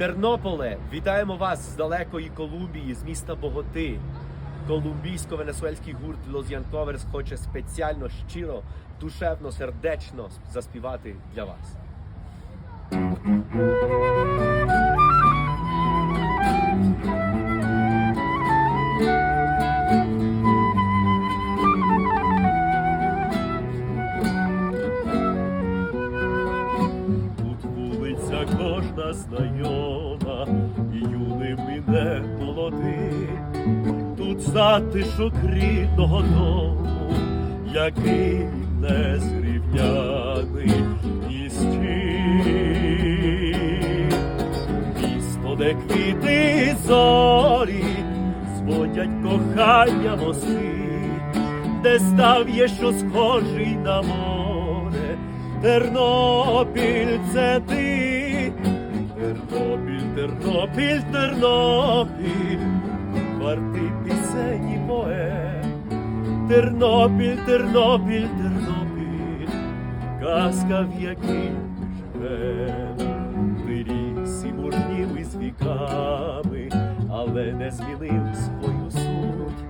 Тернополе, вітаємо вас з далекої Колумбії, з міста Боготи. Колумбійсько-венесуельський гурт Los Янковерс хоче спеціально щиро, душевно, сердечно заспівати для вас. Кожна знайома, і юним мене молодий. Тут затишок рідного дому, який не зрівняний ні. Місто, де квіти зорі, зводять кохання мости, де став є, що схожий на море. Тернопіль це ти, Тернопіль, Тернопіль, Тернопіль, вартий пісень і поет. Тернопіль, Тернопіль, Тернопіль, казка, в якій ми живем. Виріс і бурнів із віками, але не змінив свою суть.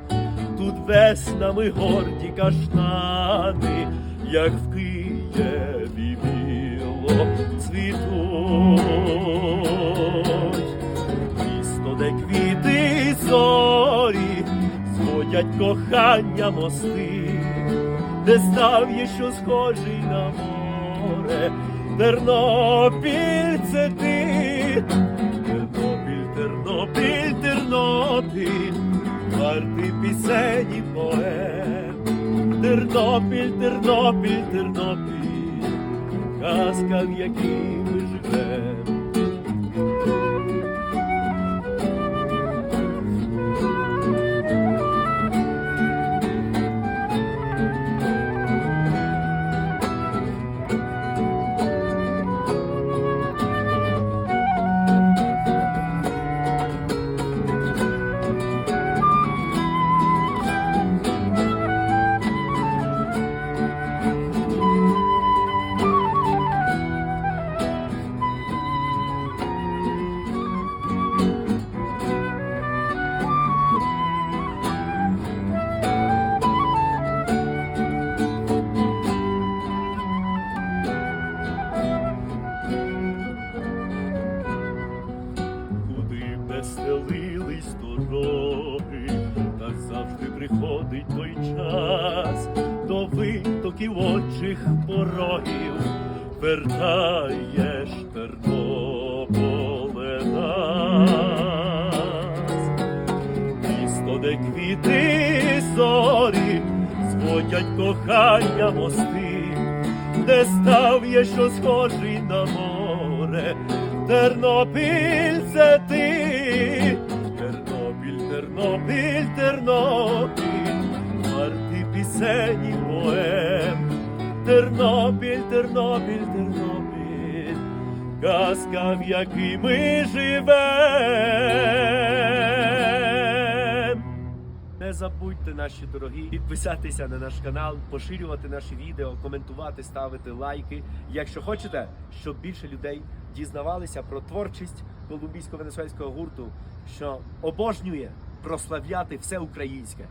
Тут веснами горді каштани, як в Києві біло цвітуть. Зорі, зводять кохання мости, де став є, що схожий на море. Тернопіль це ти, Тернопіль, Тернопіль, Тернопіль, вартий пісень і поет. Тернопіль, Тернопіль, Тернопіль, казка, в якій ми живем. Не стелились дороги, так завжди приходить той час, до витоків очих порогів вертаєш Тернополе нас. Місто, де квіти зорі, зводять кохання мости, де став є, що схожий на море. Тернопіль це ти, Тернопіль, Тернопіль, Тернопіль, вартий пісень і поем. Тернопіль, Тернопіль, Тернопіль, казка, в якій ми живем. Не забудьте, наші дорогі, підписатися на наш канал, поширювати наші відео, коментувати, ставити лайки. Якщо хочете, щоб більше людей дізнавалися про творчість колумбійсько-венесуельського гурту, що обожнює прославляти все українське.